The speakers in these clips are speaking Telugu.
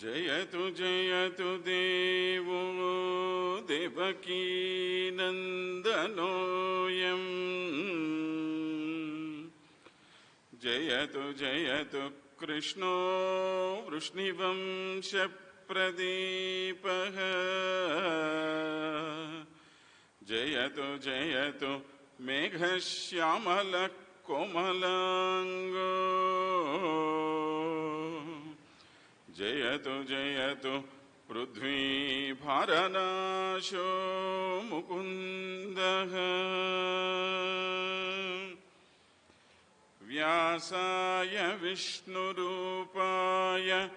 जयतु जयतु देवो देवकीनन्दनोऽयम् जयतु जयतु कृष्णो वृष्णिवंशप्रदीपः। जयतु जयतु मेघश्यामलकोमलाङ्गो। जय तो जय तो पृथ्वी भारनाशो मुकुंद व्यासाय विष्णुरूपाय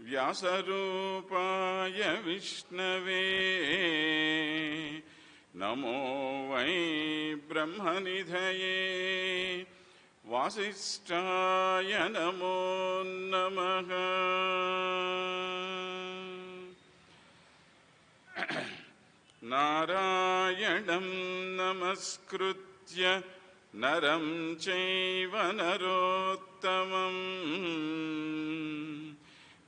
व्यासरूपाय विष्णवे। नमो वै ब्रह्मनिधये। वासिष्ठाय नमो नमः नारायणं नमस्कृत्य नरं चैव नरोत्तमम्।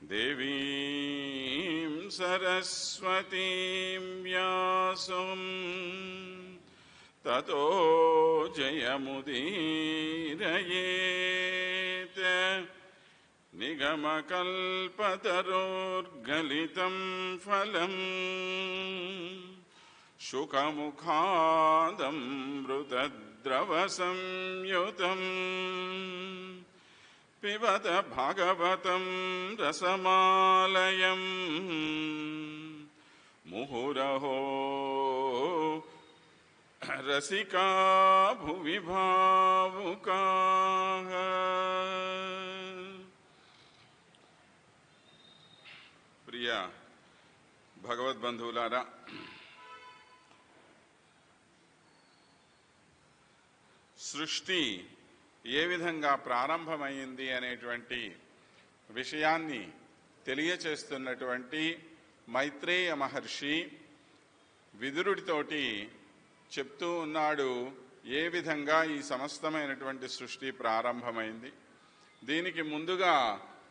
देवीं सरस्वतीं व्यासं। ततो जयमुदीरयेत्। निगमकल्पतरोर्गलितं फलम्। शुकमुखादमृत द्रवसंयुतम् पिबत भगवतं रसमालयम्। मुहुरहो రసికా భువి భావుకా ప్రియ భగవద్బంధువులారా సృష్టి ఏ విధంగా ప్రారంభమైంది అనేటువంటి విషయాన్ని తెలియచేస్తున్నటువంటి మైత్రేయ మహర్షి విదురుడితోటి చెప్తూ ఉన్నాడు ఏ విధంగా ఈ సమస్తమైనటువంటి సృష్టి ప్రారంభమైంది? దీనికి ముందుగా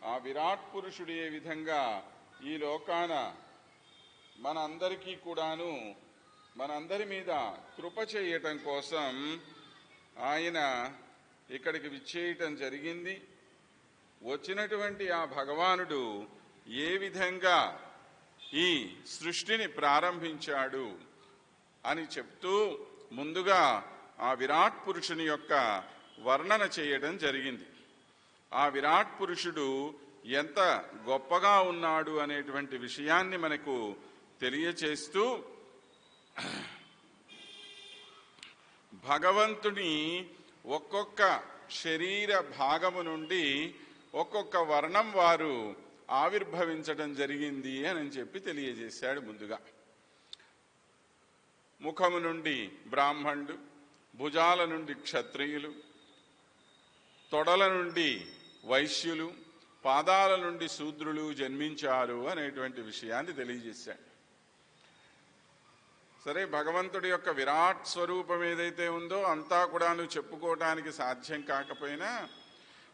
ఆ విరాట్ పురుషుడు ఏ విధంగా ఈ లోకాన మనందరికీ కూడాను మనందరి మీద కృప చేయటం కోసం ఆయన ఇక్కడికి విచ్చేయటం జరిగింది. వచ్చినటువంటి ఆ భగవానుడు ఏ విధంగా ఈ సృష్టిని ప్రారంభించాడు? అని చెప్తూ ముందుగా ఆ విరాట్ పురుషుని యొక్క వర్ణన చేయడం జరిగింది. ఆ విరాట్ పురుషుడు ఎంత గొప్పగా ఉన్నాడు అనేటువంటి విషయాన్ని మనకు తెలియచేస్తూ భగవంతుని ఒక్కొక్క శరీర భాగము నుండి ఒక్కొక్క వర్ణం వారు ఆవిర్భవించడం జరిగింది అని చెప్పి తెలియజేశాడు ముందుగా. ముఖము నుండి బ్రాహ్మణుడు భుజాల నుండి క్షత్రియులు తొడల నుండి వైశ్యులు పాదాల నుండి శూద్రులు జన్మించారు అనేటువంటి విషయాన్ని తెలియజేశాడు. సరే భగవంతుడి యొక్క విరాట్ స్వరూపం ఏదైతే ఉందో అంతా కూడా నువ్వు చెప్పుకోవటానికి సాధ్యం కాకపోయినా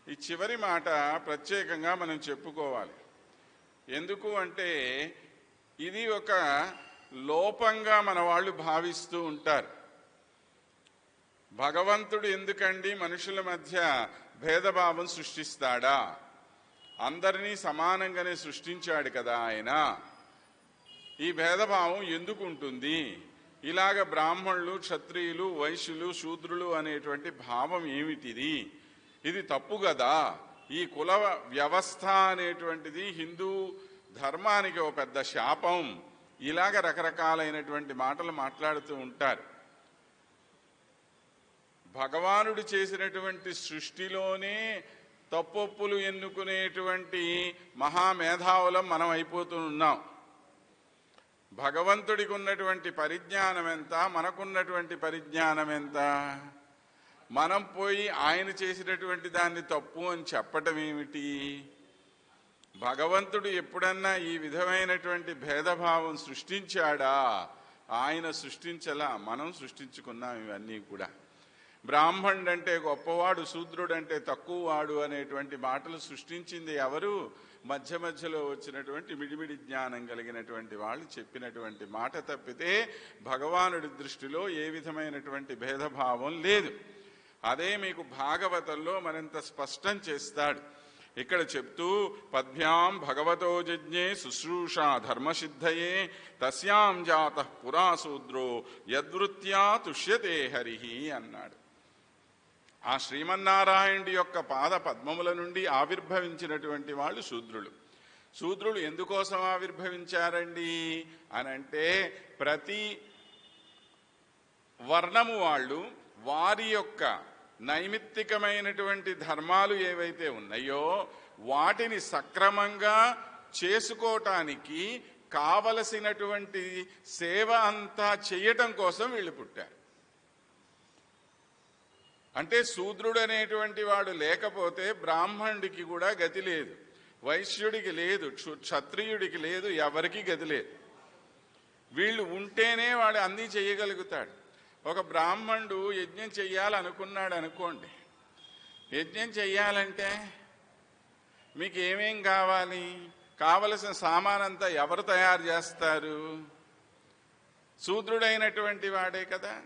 ఈ చివరి మాట ప్రత్యేకంగా మనం చెప్పుకోవాలి. ఎందుకు అంటే ఇది ఒక లోపంగా మన వాళ్ళు భావిస్తూ ఉంటారు. భగవంతుడు ఎందుకండి మనుషుల మధ్య భేదభావం సృష్టిస్తాడా? అందరినీ సమానంగానే సృష్టించాడు కదా ఆయన. ఈ భేదభావం ఎందుకు ఉంటుంది? ఇలాగ బ్రాహ్మణులు క్షత్రియులు వైశ్యులు శూద్రులు అనేటువంటి భావం ఏమిటిది? ఇది తప్పు కదా? ఈ కుల వ్యవస్థ అనేటువంటిది హిందూ ధర్మానికి ఒక పెద్ద శాపం. ఇలాగ రకరకాలైనటువంటి మాటలు మాట్లాడుతూ ఉంటారు. భగవానుడు చేసినటువంటి సృష్టిలోనే తప్పొప్పులు ఎన్నుకునేటువంటి మహామేధావులం మనం అయిపోతూ ఉన్నాం. భగవంతుడికి ఉన్నటువంటి పరిజ్ఞానం ఎంత మనకున్నటువంటి పరిజ్ఞానం ఎంత మనం పోయి ఆయన చేసినటువంటి దాన్ని తప్పు అని చెప్పటం ఏమిటి భగవంతుడు ఎప్పుడన్నా ఈ విధమైనటువంటి భేదభావం సృష్టించాడా? ఆయన సృష్టించలా మనం సృష్టించుకున్నాం ఇవన్నీ కూడా. బ్రాహ్మణుడంటే గొప్పవాడు శూద్రుడంటే తక్కువవాడు అనేటువంటి మాటలు సృష్టించింది ఎవరు? మధ్య మధ్యలో వచ్చినటువంటి మిడిమిడి జ్ఞానం కలిగినటువంటి వాళ్ళు చెప్పినటువంటి మాట తప్పితే భగవానుడి దృష్టిలో ఏ విధమైనటువంటి భేదభావం లేదు. అదే మీకు భాగవతంలో మరింత స్పష్టం చేస్తాడు. ఇక్కడ చెప్తూ పద్భ్యాం భగవతో జజ్ఞే శుశ్రూషా ధర్మసిద్ధయే తస్యాం జాత పురాశూద్రో యద్వృత్యా తుష్యతే హరి అన్నాడు. ఆ శ్రీమన్నారాయణుడి యొక్క పాద పద్మముల నుండి ఆవిర్భవించినటువంటి వాళ్ళు శూద్రులు. శూద్రులు ఎందుకోసం ఆవిర్భవించారండి? అనంటే ప్రతి వర్ణము వాళ్ళు వారి యొక్క నైమిత్తికమైనటువంటి ధర్మాలు ఏవైతే ఉన్నాయో వాటిని సక్రమంగా చేసుకోవటానికి కావలసినటువంటి సేవ అంతా చేయటం కోసం వీళ్ళు పుట్టారు. అంటే శూద్రుడు అనేటువంటి వాడు లేకపోతే బ్రాహ్మణుడికి కూడా గతి లేదు. వైశ్యుడికి లేదు క్షత్రియుడికి లేదు ఎవరికి గతి లేదు. వీళ్ళు ఉంటేనే వాడు అన్నీ చేయగలుగుతాడు. ఒక బ్రాహ్మణుడు యజ్ఞం చెయ్యాలనుకున్నాడు అనుకోండి. యజ్ఞం చెయ్యాలంటే మీకు ఏమేం కావాలి? కావలసిన సామానంతా ఎవరు తయారు చేస్తారు? శూద్రుడైనటువంటి వాడే కదా.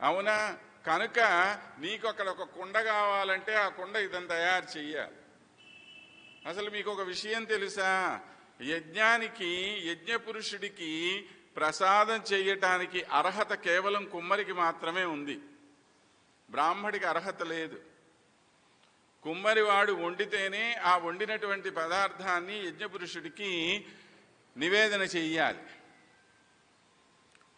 అవునా? కనుక నీకు అక్కడ ఒక కుండ కావాలంటే ఆ కుండ ఇదని తయారు చెయ్యాలి. అసలు మీకు ఒక విషయం తెలుసా? యజ్ఞానికి యజ్ఞ పురుషుడికి ప్రసాదం చేయటానికి అర్హత కేవలం కుమ్మరికి మాత్రమే ఉంది. బ్రాహ్మడికి అర్హత లేదు. కుమ్మరివాడు వండితేనే ఆ వండినటువంటి పదార్థాన్ని యజ్ఞపురుషుడికి నివేదన చెయ్యాలి.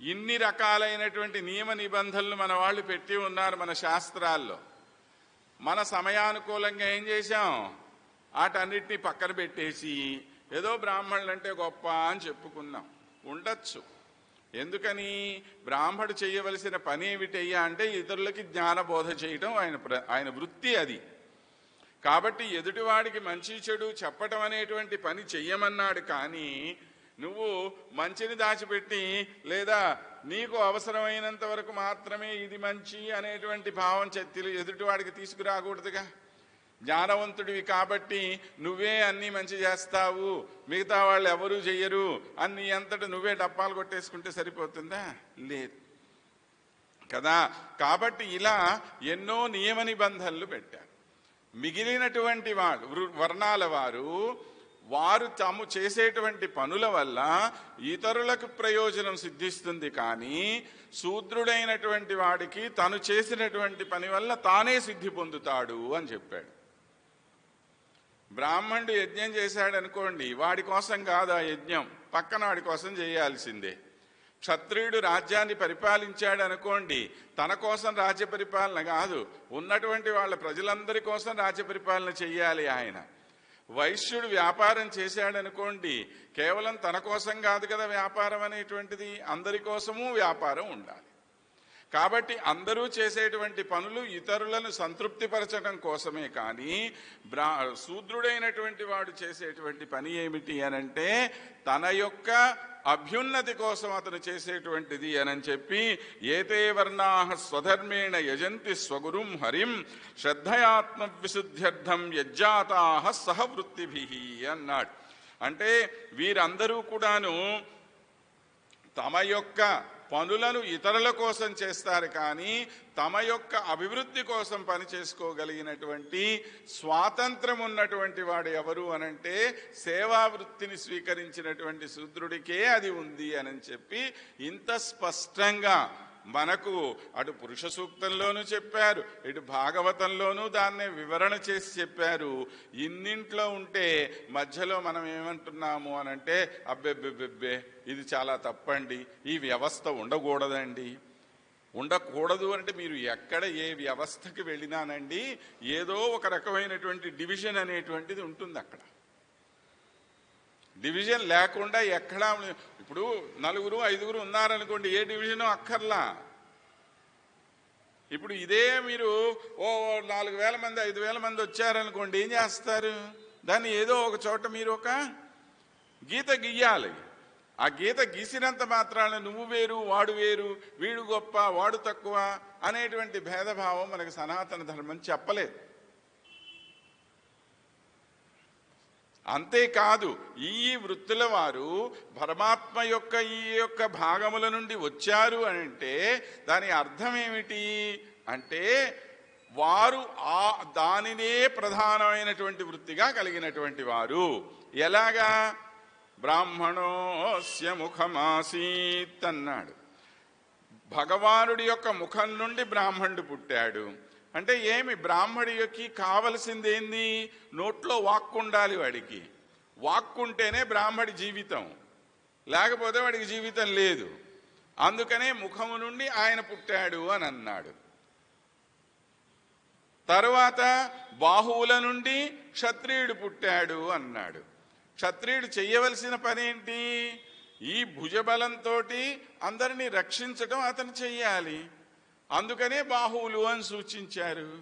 ఇన్ని రకాలైనటువంటి నియమ నిబంధనలు మన వాళ్ళు పెట్టి ఉన్నారు మన శాస్త్రాల్లో. మన సమయానుకూలంగా ఏం చేశాం? వాటన్నిటిని పక్కన పెట్టేసి ఏదో బ్రాహ్మణులంటే గొప్ప అని చెప్పుకున్నాం. ఉండొచ్చు. ఎందుకని? బ్రాహ్మడు చేయవలసిన పని ఏమిటయ్యా అంటే ఇతరులకి జ్ఞానబోధ చేయటం ఆయన ఆయన వృత్తి అది. కాబట్టి ఎదుటివాడికి మంచి చెడు చెప్పటం అనేటువంటి పని చెయ్యమన్నాడు కానీ నువ్వు మంచిని దాచిపెట్టి లేదా నీకు అవసరమైనంత వరకు మాత్రమే ఇది మంచి అనేటువంటి భావం చెత్తిలు ఎదుటివాడికి తీసుకురాకూడదుగా? జ్ఞానవంతుడివి కాబట్టి నువ్వే అన్నీ మంచి చేస్తావు. మిగతా వాళ్ళు ఎవరూ చెయ్యరు. అన్ని అంతట నువ్వే డప్పాలు కొట్టేసుకుంటే సరిపోతుందా? లేదు. కదా? కాబట్టి ఇలా ఎన్నో నియమ నిబంధనలు పెట్టారు. మిగిలినటువంటి వాడు వృ- వర్ణాల వారు వారు తాము చేసేటువంటి పనుల వల్ల ఇతరులకు ప్రయోజనం సిద్ధిస్తుంది కానీ శూద్రుడైనటువంటి వాడికి తను చేసినటువంటి పని వల్ల తానే సిద్ధి పొందుతాడు అని చెప్పాడు. బ్రాహ్మణుడు యజ్ఞం చేశాడు అనుకోండి వాడి కోసం కాదు ఆ యజ్ఞం. పక్కన వాడి కోసం చేయాల్సిందే. క్షత్రియుడు రాజ్యాన్ని పరిపాలించాడు అనుకోండి తన కోసం రాజ్య పరిపాలన కాదు ఉన్నటువంటి వాళ్ళ ప్రజలందరి కోసం రాజ్య పరిపాలన చెయ్యాలి ఆయన. వైశ్యుడు వ్యాపారం చేశాడనుకోండి కేవలం తన కోసం కాదు కదా వ్యాపారం అనేటువంటిది అందరి కోసము వ్యాపారం ఉండాలి. కాబట్టి అందరూ చేసేటువంటి పనులు ఇతరులను సంతృప్తిపరచడం కోసమే కానీ బ్రా శూద్రుడైనటువంటి వాడు చేసేటువంటి పని ఏమిటి అనంటే తన యొక్క అభ్యున్నతి కోసం అతను చేసేటువంటిది అని చెప్పి ఏతే వర్ణా స్వధర్మేణ యజంతి స్వగురుం హరిం శ్రద్ధయాత్మ విశుద్ధ్యర్థం యజ్జాతా సహవృత్తిభి అన్నాడు. అంటే వీరందరూ కూడాను తమ యొక్క పనులను ఇతరుల కోసం చేస్తారు కానీ తమ యొక్క అభివృద్ధి కోసం పని చేసుకోగలిగినటువంటి స్వాతంత్రం ఉన్నటువంటి వాడు ఎవరు అనంటే సేవా వృత్తిని స్వీకరించినటువంటి శూద్రుడికే అది ఉంది అని చెప్పి ఇంత స్పష్టంగా మనకు అటు పురుష సూక్తంలోనూ చెప్పారు ఇటు భాగవతంలోనూ దాన్నే వివరణ చేసి చెప్పారు. ఇన్నింట్లో ఉంటే మధ్యలో మనం ఏమంటున్నాము అనంటే అబ్బెబ్బెబ్బెబ్బే ఇది చాలా తప్పండి ఈ వ్యవస్థ ఉండకూడదండి. ఉండకూడదు అంటే మీరు ఎక్కడ ఏ వ్యవస్థకి వెళ్ళినానండి ఏదో ఒక రకమైనటువంటి డివిజన్ అనేటువంటిది ఉంటుంది అక్కడ డివిజన్ లేకుండా ఎక్కడా ఇప్పుడు నలుగురు ఐదుగురు ఉన్నారనుకోండి ఏ డివిజను అక్కర్లా? ఇప్పుడు ఇదే మీరు ఓ నాలుగు వేల మంది ఐదు వేల మంది వచ్చారనుకోండి ఏం చేస్తారు? దాన్ని ఏదో ఒక చోట మీరు ఒక గీత గీయాలి. ఆ గీత గీసినంత మాత్రాన నువ్వు వేరు వాడు వేరు వీడు గొప్ప వాడు తక్కువ అనేటువంటి భేదభావం మనకు సనాతన ధర్మం చెప్పలేదు. అంతేకాదు ఈ వృత్తుల వారు పరమాత్మ యొక్క ఈ యొక్క భాగముల నుండి వచ్చారు అంటే దాని అర్థం ఏమిటి? అంటే వారు ఆ దానినే ప్రధానమైనటువంటి వృత్తిగా కలిగినటువంటి వారు. ఎలాగా? బ్రాహ్మణోస్య ముఖమాసీత్ అన్నాడు. భగవానుడి యొక్క ముఖం నుండి బ్రాహ్మణుడు పుట్టాడు. అంటే ఏమి? బ్రాహ్మడికి కావలసింది ఏంది నోట్లో వాక్కు ఉండాలి వాడికి. వాక్కుంటేనే బ్రాహ్మడి జీవితం. లేకపోతే వాడికి జీవితం లేదు. అందుకనే ముఖము నుండి ఆయన పుట్టాడు అని అన్నాడు. తరువాత బాహువుల నుండి క్షత్రియుడు పుట్టాడు అన్నాడు. క్షత్రియుడు చేయవలసిన పనేంటి? ఈ భుజబలంతో అందరినీ రక్షించడం అతను చెయ్యాలి. అందుకనే బాహువులు అని సూచించారు.